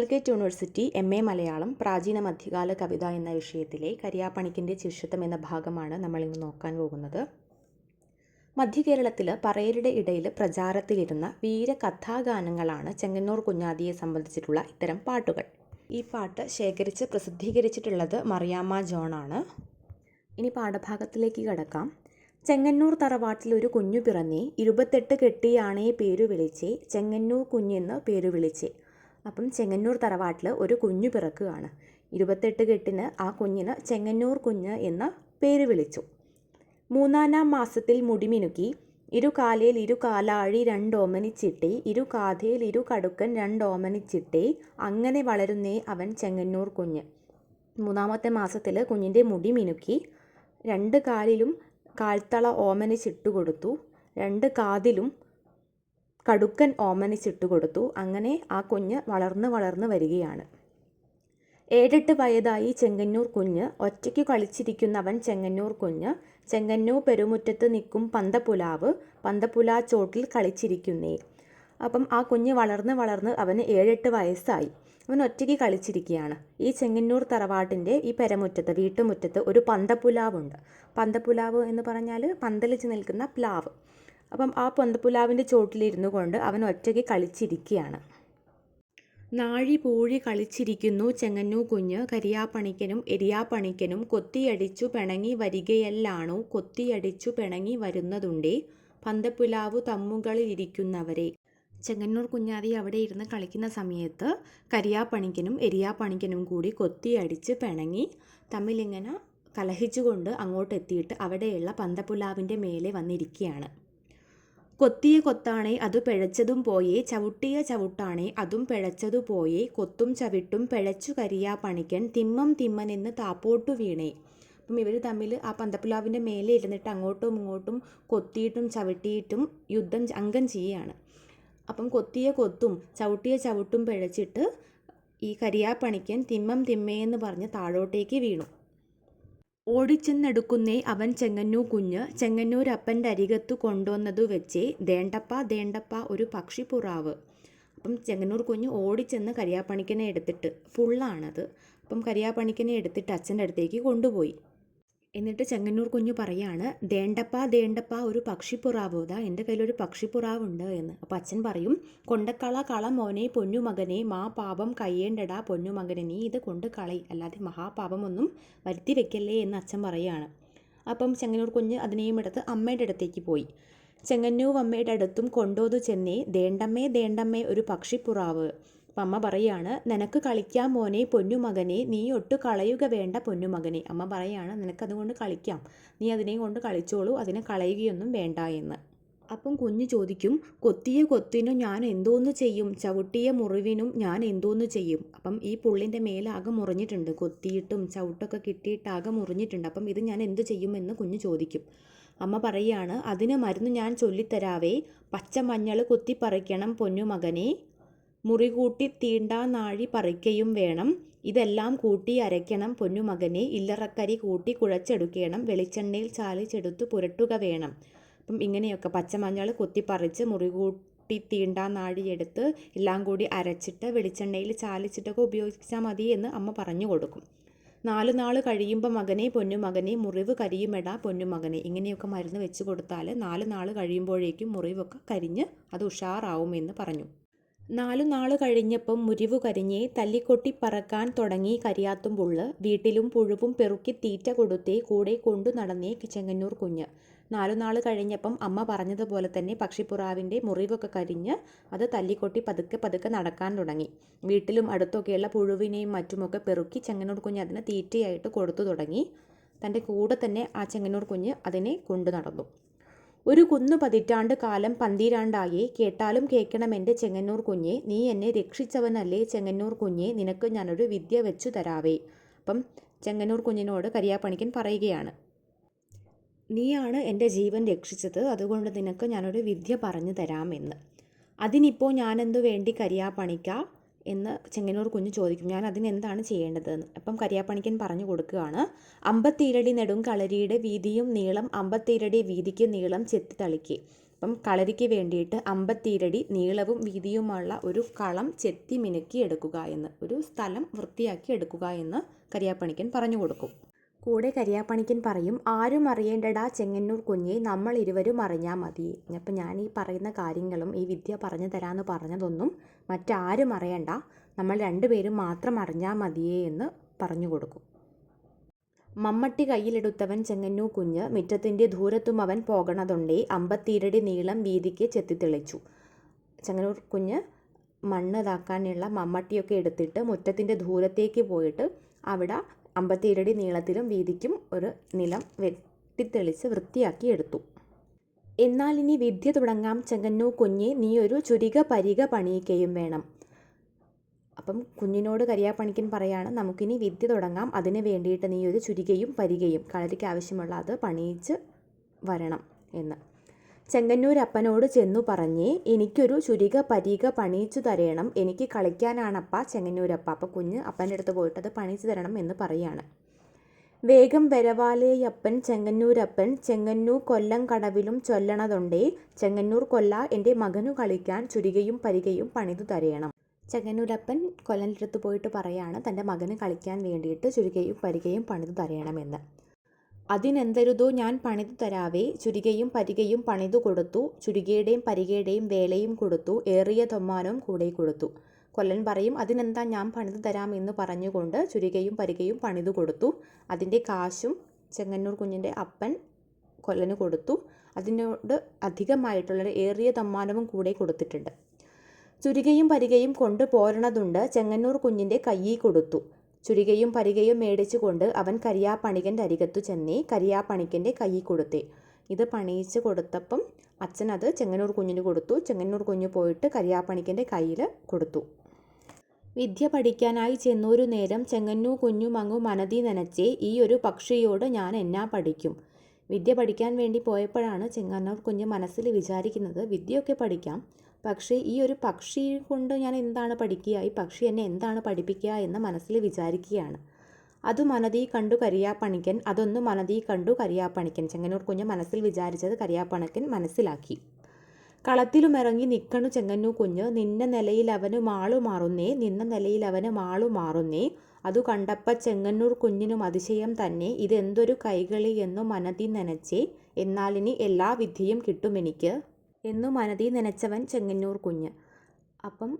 Calicut university M A Malayalam പ്രാചീന മധ്യകാല കവിത എന്ന വിഷയത്തിലെ കരിയാപ്പണിക്കിന്റെ ശിഷ്യത്വം എന്ന ഭാഗമാണ് നമ്മളിന്ന് നോക്കാൻ പോകുന്നത്. മധ്യകേരളത്തിൽ പറയരുടെ ഇടയിൽ പ്രചാരത്തിലിരുന്ന വീര കഥാഗാനങ്ങളാണ് ചെങ്ങന്നൂർ കുഞ്ഞാദിയെ സംബന്ധിച്ചിട്ടുള്ള ഇത്തരം പാട്ടുകൾ. ഈ പാട്ട് ശേഖരിച്ച് പ്രസിദ്ധീകരിച്ചിട്ടുള്ളത് മറിയാമ്മ ജോണാണ്. ഇനി പാഠഭാഗത്തിലേക്ക് കടക്കാം. ചെങ്ങന്നൂർ തറവാട്ടിൽ ഒരു കുഞ്ഞു പിറന്നേ ഇരുപത്തെട്ട് കെട്ടിയാണേ പേരു വിളിച്ചേ ചെങ്ങന്നൂർ കുഞ്ഞെന്ന് പേരു വിളിച്ചേ. അപ്പം ചെങ്ങന്നൂർ തറവാട്ടിൽ ഒരു കുഞ്ഞു പിറക്കുകയാണ്. ഇരുപത്തെട്ട് കെട്ടിന് ആ കുഞ്ഞിന് ചെങ്ങന്നൂർ കുഞ്ഞ് എന്ന പേര് വിളിച്ചു. മൂന്നാനാം മാസത്തിൽ മുടിമിനുക്കി ഇരു കാലയിൽ ഇരു കാലാഴി രണ്ടോമനിച്ചിട്ടേ ഇരു കാഥയിൽ ഇരു കടുക്കൻ രണ്ടോമനിച്ചിട്ടേ അങ്ങനെ വളരുന്നേ അവൻ ചെങ്ങന്നൂർ കുഞ്ഞ്. മൂന്നാമത്തെ മാസത്തിൽ കുഞ്ഞിന്റെ മുടി മിനുക്കി രണ്ട് കാലിലും കാൽത്തള ഓമനിച്ചിട്ട് കൊടുത്തു രണ്ട് കാതിലും കടുക്കൻ ഓമനിച്ചിട്ട് കൊടുത്തു അങ്ങനെ ആ കുഞ്ഞ് വളർന്ന് വളർന്ന് വരികയാണ്. ഏഴെട്ട് വയതായി ചെങ്ങന്നൂർ കുഞ്ഞ് ഒറ്റയ്ക്ക് കളിച്ചിരിക്കുന്നവൻ ചെങ്ങന്നൂർ കുഞ്ഞ് ചെങ്ങന്നൂർ പെരുമുറ്റത്ത് നിൽക്കും പന്തപ്പുലാവ് പന്തപ്പുലാ ചോട്ടിൽ കളിച്ചിരിക്കുന്നേ. അപ്പം ആ കുഞ്ഞ് വളർന്ന് വളർന്ന് അവന് ഏഴെട്ട് വയസ്സായി. അവൻ ഒറ്റയ്ക്ക് കളിച്ചിരിക്കുകയാണ്. ഈ ചെങ്ങന്നൂർ തറവാട്ടിന്റെ ഈ പെരമുറ്റത്ത് വീട്ടുമുറ്റത്ത് ഒരു പന്തപ്പുലാവുണ്ട്. പന്തപ്പുലാവ് എന്ന് പറഞ്ഞാൽ പന്തലിച്ച് നിൽക്കുന്ന പ്ലാവ്. അപ്പം ആ പന്തപ്പുലാവിന്റെ ചോട്ടിലിരുന്നു കൊണ്ട് അവൻ ഒറ്റയ്ക്ക് കളിച്ചിരിക്കുകയാണ്. നാഴി പൂഴി കളിച്ചിരിക്കുന്നു ചെങ്ങന്നൂ കുഞ്ഞ്. കരിയാപ്പണിക്കനും എരിയാപ്പണിക്കനും കൊത്തിയടിച്ചു പിണങ്ങി വരികയല്ലാണോ. കൊത്തിയടിച്ചു പിണങ്ങി വരുന്നതുണ്ടേ. പന്തപ്പുലാവു തമ്മുകളിലിരിക്കുന്നവരെ. ചെങ്ങന്നൂർ കുഞ്ഞാതി അവിടെ ഇരുന്ന് കളിക്കുന്ന സമയത്ത് കരിയാപ്പണിക്കനും എരിയാപ്പണിക്കനും കൂടി കൊത്തിയടിച്ച് പിണങ്ങി തമ്മിലിങ്ങനെ കലഹിച്ചുകൊണ്ട് അങ്ങോട്ടെത്തിയിട്ട് അവിടെയുള്ള പന്തപ്പുലാവിന്റെ മേലെ വന്നിരിക്കുകയാണ്. കൊത്തിയ കൊത്താണേ അത് പിഴച്ചതും പോയേ ചവിട്ടിയ ചവിട്ടാണേ അതും പിഴച്ചതു പോയേ കൊത്തും ചവിട്ടും പിഴച്ചു കരിയാ പണിക്കൻ തിമ്മം തിമ്മനെന്ന് താപ്പോട്ടു വീണേ. അപ്പം ഇവർ തമ്മിൽ ആ പന്തപ്പുലാവിന്റെ മേലെ ഇരുന്നിട്ട് അങ്ങോട്ടും ഇങ്ങോട്ടും കൊത്തിയിട്ടും ചവിട്ടിയിട്ടും യുദ്ധം അംഗം ചെയ്യുകയാണ് അപ്പം കൊത്തിയ കൊത്തും ചവിട്ടിയ ചവിട്ടും പിഴച്ചിട്ട് ഈ കരിയാപ്പണിക്കൻ തിമ്മം തിമ്മയെന്ന് പറഞ്ഞ് താഴോട്ടേക്ക് വീണു. ഓടിച്ചെന്നെടുക്കുന്നേ അവൻ ചെങ്ങന്നൂ കുഞ്ഞ്. ചെങ്ങന്നൂരപ്പന്റെ അരികത്തു കൊണ്ടുവന്നതു വെച്ചേ ദേണ്ടപ്പ ദേണ്ടപ്പ ഒരു പക്ഷിപ്പുറാവ് അപ്പം ചെങ്ങന്നൂർ കുഞ്ഞ് ഓടിച്ചെന്ന് കരിയാപ്പണിക്കനെ എടുത്തിട്ട് ഫുള്ളാണത് അപ്പം കരിയാപ്പണിക്കനെ എടുത്തിട്ട് അച്ഛന്റെ അടുത്തേക്ക് കൊണ്ടുപോയി. എന്നിട്ട് ചെങ്ങന്നൂർ കുഞ്ഞു പറയാണ് ദേണ്ടപ്പ ദേണ്ടപ്പ ഒരു പക്ഷിപ്പുറാവ്? ഇതാ എന്റെ കയ്യിലൊരു പക്ഷിപ്പുറാവുണ്ട് എന്ന്. അപ്പം അച്ഛൻ പറയും കൊണ്ടക്കള കള മോനെ പൊന്നുമകനെ മാ പാപം കയ്യേണ്ടടാ പൊന്നുമകനെ നീ ഇത് കൊണ്ട് കളയി അല്ലാതെ മഹാപാപമൊന്നും വരുത്തി വെക്കല്ലേ എന്ന് അച്ഛൻ പറയാണ്. അപ്പം ചെങ്ങന്നൂർ കുഞ്ഞ് അതിനെയും എടുത്ത് അമ്മയുടെ അടുത്തേക്ക് പോയി. ചെങ്ങന്നൂർ അമ്മയുടെ അടുത്തും കൊണ്ടോതു ചെന്നേ ദേണ്ടമ്മേ ദേണ്ടമ്മേ ഒരു പക്ഷിപ്പുറാവ്. അമ്മ പറയാണ് നിനക്ക് കളിക്കാൻ മോനെ പൊന്നുമകനെ നീ ഒട്ട് കളയുക വേണ്ട പൊന്നുമകനെ. അമ്മ പറയാണ് നിനക്കതുകൊണ്ട് കളിക്കാം. നീ അതിനെ കൊണ്ട് കളിച്ചോളൂ അതിനെ കളയുകയൊന്നും വേണ്ട എന്ന്. അപ്പം കുഞ്ഞ് ചോദിക്കും കൊത്തിയ കൊത്തിനും ഞാൻ എന്തോന്ന് ചെയ്യും? ചവിട്ടിയ മുറിവിനും ഞാൻ എന്തോന്ന് ചെയ്യും? അപ്പം ഈ പുള്ളിന്റെ മേലാകെ മുറിഞ്ഞിട്ടുണ്ട് കൊത്തിയിട്ടും ചവിട്ടൊക്കെ കിട്ടിയിട്ടാകെ മുറിഞ്ഞിട്ടുണ്ട്. അപ്പം ഇത് ഞാൻ എന്ത് ചെയ്യുമെന്ന് കുഞ്ഞ് ചോദിക്കും. അമ്മ പറയാണ് അതിന് മരുന്ന് ഞാൻ ചൊല്ലിത്തരാവേ. പച്ചമഞ്ഞൾ കൊത്തിപ്പറിക്കണം പൊന്നുമകനെ. മുറി കൂട്ടി തീണ്ടാ നാഴി പറിക്കയും വേണം. ഇതെല്ലാം കൂട്ടി അരയ്ക്കണം പൊന്നുമകനെ. ഇല്ലറക്കരി കൂട്ടി കുഴച്ചെടുക്കണം. വെളിച്ചെണ്ണയിൽ ചാലിച്ചെടുത്ത് പുരട്ടുക വേണം. അപ്പം ഇങ്ങനെയൊക്കെ പച്ചമഞ്ഞൾ കുത്തിപ്പറിച്ച് തീണ്ടാ നാഴി എടുത്ത് എല്ലാം കൂടി അരച്ചിട്ട് വെളിച്ചെണ്ണയിൽ ചാലിച്ചിട്ടൊക്കെ ഉപയോഗിച്ചാൽ മതി എന്ന് അമ്മ പറഞ്ഞു കൊടുക്കും. നാല് നാൾ കഴിയുമ്പോൾ മകനെ പൊന്നുമകനെ മുറിവ് കരിയുമെടാ പൊന്നുമകനെ. ഇങ്ങനെയൊക്കെ മരുന്ന് വെച്ച് കൊടുത്താൽ നാല് നാൾ കഴിയുമ്പോഴേക്കും മുറിവൊക്കെ കരിഞ്ഞ് അത് ഉഷാറാവുമെന്ന് പറഞ്ഞു. നാലു നാൾ കഴിഞ്ഞപ്പം മുരിവു കരിഞ്ഞ് തല്ലിക്കൊട്ടി പറക്കാൻ തുടങ്ങി കരിയാത്തും പുള്ള്. വീട്ടിലും പുഴുവും പെറുക്കി തീറ്റ കൊടുത്തേ കൂടെ കൊണ്ടു നടന്നേ ചെങ്ങന്നൂർ കുഞ്ഞ്. നാലു നാൾ കഴിഞ്ഞപ്പം അമ്മ പറഞ്ഞതുപോലെ തന്നെ പക്ഷിപ്പുറാവിന്റെ മുറിവൊക്കെ കരിഞ്ഞ് അത് തല്ലിക്കൊട്ടി പതുക്കെ പതുക്കെ നടക്കാൻ തുടങ്ങി. വീട്ടിലും അടുത്തൊക്കെയുള്ള പുഴുവിനെയും മറ്റുമൊക്കെ പെറുക്കി ചെങ്ങന്നൂർ കുഞ്ഞ് അതിനെ തീറ്റയായിട്ട് കൊടുത്തു തുടങ്ങി. തന്റെ കൂടെ തന്നെ ആ ചെങ്ങന്നൂർ കുഞ്ഞ് അതിനെ കൊണ്ടു നടന്നു. ഒരു കുന്നു പതിറ്റാണ്ട് കാലം പന്തിരാണ്ടായേ കേട്ടാലും കേൾക്കണം എന്റെ ചെങ്ങന്നൂർ കുഞ്ഞെ നീ എന്നെ രക്ഷിച്ചവനല്ലേ ചെങ്ങന്നൂർ കുഞ്ഞെ നിനക്ക് ഞാനൊരു വിദ്യ വെച്ചു തരാവേ. അപ്പം ചെങ്ങന്നൂർ കുഞ്ഞിനോട് കരിയാപ്പണിക്കൻ പറയുകയാണ്. നീയാണ് എന്റെ ജീവൻ രക്ഷിച്ചത് അതുകൊണ്ട് നിനക്ക് ഞാനൊരു വിദ്യ പറഞ്ഞു തരാമെന്ന്. അതിനിപ്പോൾ ഞാനെന്തു വേണ്ടി കരിയാപ്പണിക്ക? എന്ന് ചെങ്ങന്നൂർ കുഞ്ഞ് ചോദിക്കും ഞാൻ അതിന് എന്താണ് ചെയ്യേണ്ടതെന്ന്? അപ്പം കരിയാപ്പണിക്കൻ പറഞ്ഞു കൊടുക്കുകയാണ് അമ്പത്തിരടി നെടും കളരിയുടെ വീതിയും നീളം അമ്പത്തിരടി വീതിക്ക് നീളം ചെത്തി തളിക്കുക അപ്പം കളരിക്ക് വേണ്ടിയിട്ട് അമ്പത്തിരടി നീളവും വീതിയുമുള്ള ഒരു കളം ചെത്തി മിനുക്കി എടുക്കുക എന്ന് ഒരു സ്ഥലം വൃത്തിയാക്കി എടുക്കുക എന്ന് കരിയാപ്പണിക്കൻ പറഞ്ഞു കൊടുക്കും. കൂടെ കരിയാപ്പണിക്കൻ പറയും ആരും അറിയേണ്ടടാ ചെങ്ങന്നൂർ കുഞ്ഞെ നമ്മൾ ഇരുവരും അറിഞ്ഞാൽ മതി. അപ്പം ഞാൻ ഈ പറയുന്ന കാര്യങ്ങളും ഈ വിദ്യ പറഞ്ഞു തരാമെന്ന് പറഞ്ഞതൊന്നും മറ്റാരും അറിയണ്ട. നമ്മൾ രണ്ടുപേരും മാത്രം അറിഞ്ഞാൽ മതിയേ എന്ന് പറഞ്ഞു കൊടുക്കും. മമ്മട്ടി കയ്യിലെടുത്തവൻ ചെങ്ങന്നൂ കുഞ്ഞ് മുറ്റത്തിന്റെ ദൂരത്തും അവൻ പോകണതുണ്ടേ അമ്പത്തിരടി നീളം വീതിക്ക് ചെത്തിത്തെളിച്ചു ചെങ്ങന്നൂർ കുഞ്ഞ് മണ്ണ് ഇതാക്കാനുള്ള മമ്മട്ടിയൊക്കെ എടുത്തിട്ട് മുറ്റത്തിന്റെ ദൂരത്തേക്ക് പോയിട്ട് അവിടെ അമ്പത്തിരടി നീളത്തിലും വീതിക്കും ഒരു നിലം വെട്ടിത്തെളിച്ച് വൃത്തിയാക്കി എടുത്തു. എന്നാൽ ഇനി വിദ്യ തുടങ്ങാം ചെങ്ങന്നൂ കുഞ്ഞെ നീ ഒരു ചുരിക പരിക പണിയിക്കുകയും വേണം അപ്പം കുഞ്ഞിനോട് കരിയാപ്പണിക്കൻ പറയാണ് നമുക്കിനി വിദ്യ തുടങ്ങാം അതിന് വേണ്ടിയിട്ട് നീ ഒരു ചുരികയും പരികയും കളരിക്ക് ആവശ്യമുള്ള അത് പണിയിച്ച് വരണം എന്ന്. ചെങ്ങന്നൂർ അപ്പനോട് ചെന്നു പറഞ്ഞ് എനിക്കൊരു ചുരിക പരീക പണിയിച്ചു തരണം. എനിക്ക് കളിക്കാനാണപ്പ ചെങ്ങന്നൂരപ്പ. അപ്പോൾ കുഞ്ഞ് അപ്പന്റെ അടുത്ത് പോയിട്ട് അത് പണിയിച്ചു തരണം എന്ന് പറയാണ്. വേഗം വരവാലേയപ്പൻ ചെങ്ങന്നൂരപ്പൻ. ചെങ്ങന്നൂർ കൊല്ലം കടവിലും ചൊല്ലണതുണ്ടേ ചെങ്ങന്നൂർ കൊല്ല എന്റെ മകനു കളിക്കാൻ ചുരികയും പരികയും പണിതു തരയണം ചെങ്ങന്നൂരപ്പൻ കൊല്ലന്റെ അടുത്ത് പോയിട്ട് പറയാണ് തന്റെ മകന് കളിക്കാൻ വേണ്ടിയിട്ട് ചുരികയും പരികയും പണിതു തരയണമെന്ന് അതിനെന്തരുതോ ഞാൻ പണിതു തരാവേ. ചുരികയും പരികയും പണിതു കൊടുത്തു. ചുരികയുടെയും പരികയുടെയും വേലയും കൊടുത്തു. ഏറിയ തൊമ്മാനവും കൂടെ കൊടുത്തു. കൊല്ലൻ പറയും അതിനെന്താ ഞാൻ പണിതു തരാം എന്ന് പറഞ്ഞുകൊണ്ട് ചുരികയും പരികയും പണിതു കൊടുത്തു. അതിന്റെ കാശും ചെങ്ങന്നൂർ കുഞ്ഞിന്റെ അപ്പൻ കൊല്ലന് കൊടുത്തു. അതിനോട് അധികമായിട്ടുള്ള ഏറിയ തമ്മാനവും കൂടെ കൊടുത്തിട്ടുണ്ട്. ചുരികയും പരികയും കൊണ്ട് പോരണതുണ്ട് ചെങ്ങന്നൂർ കുഞ്ഞിന്റെ കയ്യിൽ കൊടുത്തു. ചുരികയും പരികയും മേടിച്ചുകൊണ്ട് അവൻ കരിയാപ്പണികന്റെ അരികത്തു ചെന്നേ കരിയാപ്പണിക്കന്റെ കൈ കൊടുത്തേ. ഇത് പണിയിച്ച് കൊടുത്തപ്പം അച്ഛൻ അത് ചെങ്ങന്നൂർ കുഞ്ഞിന് കൊടുത്തു. ചെങ്ങന്നൂർ കുഞ്ഞ് പോയിട്ട് കരിയാപ്പണിക്കന്റെ കയ്യിൽ കൊടുത്തു. വിദ്യ പഠിക്കാനായി ചെന്നൊരു നേരം ചെങ്ങന്നൂ കുഞ്ഞു മങ്ങു മനതി നനച്ചേ ഈ ഒരു പക്ഷിയോട് ഞാൻ എന്നാ പഠിക്കും? വിദ്യ പഠിക്കാൻ വേണ്ടി പോയപ്പോഴാണ് ചെങ്ങന്നൂർ കുഞ്ഞ് മനസ്സിൽ വിചാരിക്കുന്നത് വിദ്യയൊക്കെ പഠിക്കാം. പക്ഷേ ഈ ഒരു പക്ഷി കൊണ്ട് ഞാൻ എന്താണ് പഠിക്കുക? ഈ പക്ഷി എന്നെ എന്താണ് പഠിപ്പിക്കുക എന്ന് മനസ്സിൽ വിചാരിക്കുകയാണ്. അത് മനതി കണ്ടു കരിയാപ്പണിക്കൻ അതൊന്ന് മനതി കണ്ടു കരിയാപ്പണിക്കൻ. ചെങ്ങന്നൂർ കുഞ്ഞ് മനസ്സിൽ വിചാരിച്ചത് കരിയാപ്പണിക്കൻ മനസ്സിലാക്കി. കളത്തിലുമിറങ്ങി നിൽക്കണു ചെങ്ങന്നൂർ കുഞ്ഞ് നിന്ന നിലയിൽ അവന് മാളു മാറുന്നേ നിന്ന നിലയിൽ അവന് മാളു മാറുന്നേ അതു കണ്ടപ്പ ചെങ്ങന്നൂർ കുഞ്ഞിനും അതിശയം തന്നെ ഇതെന്തൊരു കൈകളി എന്നു മനതി നനച്ചേ എന്നാലിനി എല്ലാ വിദ്യയും കിട്ടുമെനിക്ക് എന്നു മനതി നനച്ചവൻ ചെങ്ങന്നൂർ കുഞ്ഞ്. അപ്പം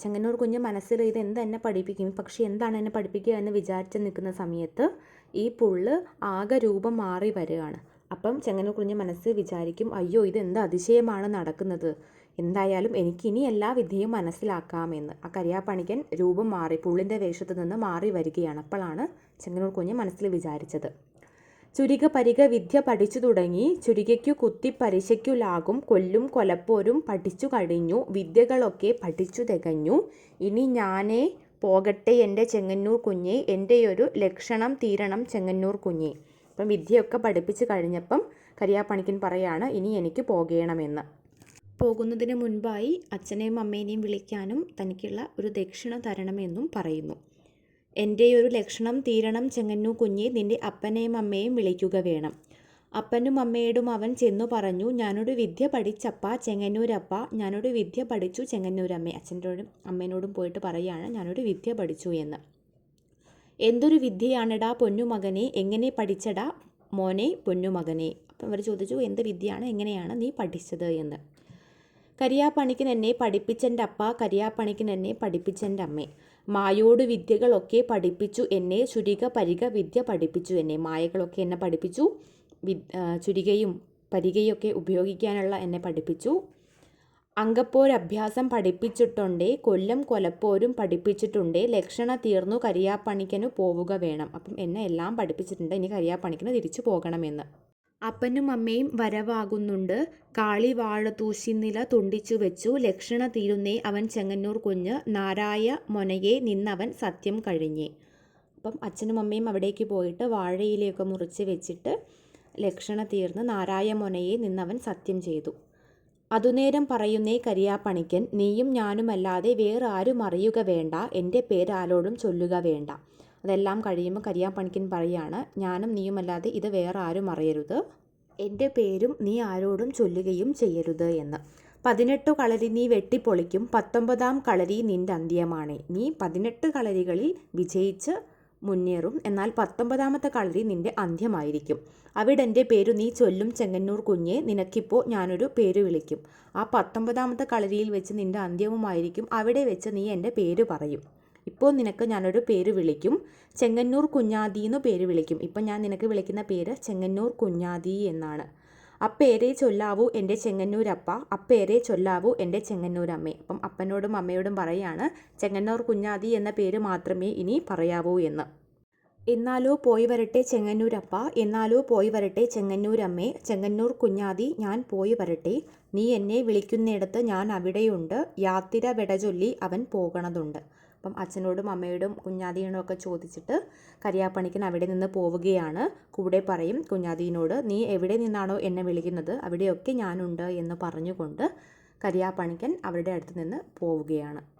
ചെങ്ങന്നൂർ കുഞ്ഞ് മനസ്സിൽ ഇത് എന്ത് എന്നെ പഠിപ്പിക്കും? പക്ഷേ എന്താണ് എന്നെ പഠിപ്പിക്കുക എന്ന് വിചാരിച്ച് നിൽക്കുന്ന സമയത്ത് ഈ പുള്ള് ആകെ രൂപം മാറി വരികയാണ്. അപ്പം ചെങ്ങന്നൂർ കുഞ്ഞ് മനസ്സിൽ വിചാരിക്കും അയ്യോ ഇത് എന്ത് അതിശയമാണ് നടക്കുന്നത്? എന്തായാലും എനിക്കിനി എല്ലാ വിധിയും മനസ്സിലാക്കാമെന്ന്. ആ കരിയാപ്പണിക്കൻ രൂപം മാറി പുള്ളിന്റെ വേഷത്തു നിന്ന് മാറി വരികയാണ്. അപ്പോഴാണ് ചെങ്ങന്നൂർ കുഞ്ഞ് മനസ്സിൽ വിചാരിച്ചത്. ചുരിക പരിക വിദ്യ പഠിച്ചു തുടങ്ങി ചുരികയ്ക്കു കുത്തി പരിശയ്ക്കു ലാകും കൊല്ലും കൊലപ്പോരും പഠിച്ചു കഴിഞ്ഞു വിദ്യകളൊക്കെ പഠിച്ചു തികഞ്ഞു. ഇനി ഞാനേ പോകട്ടെ എന്റെ ചെങ്ങന്നൂർ കുഞ്ഞെ എന്റെയൊരു ലക്ഷണം തീരണം ചെങ്ങന്നൂർ കുഞ്ഞെ. അപ്പം വിദ്യയൊക്കെ പഠിപ്പിച്ച് കഴിഞ്ഞപ്പം കരിയാപ്പണിക്കൻ പറയാണ് ഇനി എനിക്ക് പോകണമെന്ന്. പോകുന്നതിന് മുൻപായി അച്ഛനെയും അമ്മേനെയും വിളിക്കാനും തനിക്കുള്ള ഒരു ദക്ഷിണ തരണമെന്നും പറയുന്നു. എന്റെ ഒരു ലക്ഷണം തീരണം ചെങ്ങന്നൂ കുഞ്ഞി നിന്റെ അപ്പനെയും അമ്മയെയും വിളിക്കുക വേണം. അപ്പനും അമ്മയോടും അവൻ ചെന്നു പറഞ്ഞു ഞാനൊരു വിദ്യ പഠിച്ചപ്പ ചെങ്ങന്നൂരപ്പ. ഞാനൊരു വിദ്യ പഠിച്ചു ചെങ്ങന്നൂരമ്മ അച്ഛനോടും അമ്മേനോടും പോയിട്ട് പറയുകയാണ് ഞാനൊരു വിദ്യ പഠിച്ചു എന്ന്. എന്തൊരു വിദ്യയാണെടാ പൊന്നുമകനെ? എങ്ങനെ പഠിച്ചടാ മോനെ പൊന്നുമകനെ? അപ്പം അവർ ചോദിച്ചു എന്ത് വിദ്യയാണ്? എങ്ങനെയാണ് നീ പഠിച്ചത് എന്ന്? കരിയാപ്പണിക്കൻ എന്നെ പഠിപ്പിച്ചെന്റെ അപ്പ കരിയാപ്പണിക്കൻ എന്നെ പഠിപ്പിച്ചെന്റെ അമ്മേ. മായോട് വിദ്യകളൊക്കെ പഠിപ്പിച്ചു. എന്നെ ചുരിക പരിക വിദ്യ പഠിപ്പിച്ചു. എന്നെ മായകളൊക്കെ എന്നെ പഠിപ്പിച്ചു. ചുരികയും പരികയൊക്കെ ഉപയോഗിക്കാനുള്ള എന്നെ പഠിപ്പിച്ചു. അങ്കപ്പോരഭ്യാസം പഠിപ്പിച്ചിട്ടുണ്ടേ കൊല്ലം കൊലപ്പോരും പഠിപ്പിച്ചിട്ടുണ്ടേ ലക്ഷണ തീർന്നു കരിയാപ്പണിക്കനു പോവുക വേണം. അപ്പം എന്നെ എല്ലാം പഠിപ്പിച്ചിട്ടുണ്ട്. ഇനി കരിയാപ്പണിക്കന് തിരിച്ചു പോകണമെന്ന്. അപ്പനും അമ്മയും വരവാകുന്നുണ്ട്. കാളി വാഴത്തൂശിനില തുണ്ടിച്ചു വെച്ചു. ലക്ഷണ തീരുന്നേ അവൻ ചെങ്ങന്നൂർ കുഞ്ഞ്. നാരായ മൊനയെ നിന്നവൻ സത്യം കഴിഞ്ഞേ. അപ്പം അച്ഛനും അമ്മയും അവിടേക്ക് പോയിട്ട് വാഴയിലയൊക്കെ മുറിച്ച് വെച്ചിട്ട് ലക്ഷണ തീർന്ന് നാരായ മൊനയെ നിന്നവൻ സത്യം ചെയ്തു. അതുനേരം പറയുന്നേ കരിയാപ്പണിക്കൻ. നീയും ഞാനുമല്ലാതെ വേറെ ആരും അറിയുക വേണ്ട. എന്റെ പേരാരോടും ചൊല്ലുക വേണ്ട. അതെല്ലാം കഴിയുമ്പോൾ കരിയാപ്പണിക്കൻ പറയാണ് ഞാനും നീയുമല്ലാതെ ഇത് വേറെ ആരും അറിയരുത്. എന്റെ പേരും നീ ആരോടും ചൊല്ലുകയും ചെയ്യരുത് എന്ന്. പതിനെട്ടു കളരി നീ വെട്ടിപ്പൊളിക്കും പത്തൊമ്പതാം കളരി നിന്റെ അന്ത്യമാണ്. നീ പതിനെട്ട് കളരികളിൽ വിജയിച്ച് മുന്നേറും എന്നാൽ പത്തൊമ്പതാമത്തെ കളരി നിന്റെ അന്ത്യമായിരിക്കും. അവിടെ എന്റെ പേരു നീ ചൊല്ലും ചെങ്ങന്നൂർ കുഞ്ഞെ നിനക്കിപ്പോൾ ഞാനൊരു പേര് വിളിക്കും. ആ പത്തൊമ്പതാമത്തെ കളരിയിൽ വെച്ച് നിന്റെ അന്ത്യവുമായിരിക്കും അവിടെ വെച്ച് നീ എന്റെ പേര് പറയും. ഇപ്പോൾ നിനക്ക് ഞാനൊരു പേര് വിളിക്കും. ചെങ്ങന്നൂർ കുഞ്ഞാതി എന്ന് പേര് വിളിക്കും. ഇപ്പം ഞാൻ നിനക്ക് വിളിക്കുന്ന പേര് ചെങ്ങന്നൂർ കുഞ്ഞാതി എന്നാണ്. അപ്പേരെ ചൊല്ലാവൂ എന്റെ ചെങ്ങന്നൂരപ്പ. അപ്പേരെ ചൊല്ലാവൂ എന്റെ ചെങ്ങന്നൂരമ്മേ. അപ്പം അപ്പനോടും അമ്മയോടും പറയാണ് ചെങ്ങന്നൂർ കുഞ്ഞാതി എന്ന പേര് മാത്രമേ ഇനി പറയാവൂ എന്ന്. എന്നാലോ പോയി വരട്ടെ ചെങ്ങന്നൂരപ്പ. എന്നാലോ പോയി വരട്ടെ ചെങ്ങന്നൂരമ്മേ. ചെങ്ങന്നൂർ കുഞ്ഞാതി ഞാൻ പോയി വരട്ടെ. നീ എന്നെ വിളിക്കുന്നിടത്ത് ഞാൻ അവിടെയുണ്ട്. യാത്തിര വിടചൊല്ലി അവൻ പോകണതുണ്ട്. അപ്പം അച്ഛനോടും അമ്മയോടും കുഞ്ഞാതീനോടും ഒക്കെ ചോദിച്ചിട്ട് കരിയാപ്പണിക്കൻ അവിടെ നിന്ന് പോവുകയാണ്. കൂടെ പറയും കുഞ്ഞാതീനോട് നീ എവിടെ നിന്നാണോ എന്നെ വിളിക്കുന്നത്? അവിടെയൊക്കെ ഞാനുണ്ട് എന്ന് പറഞ്ഞുകൊണ്ട് കരിയാപ്പണിക്കൻ അവരുടെ അടുത്ത് നിന്ന് പോവുകയാണ്.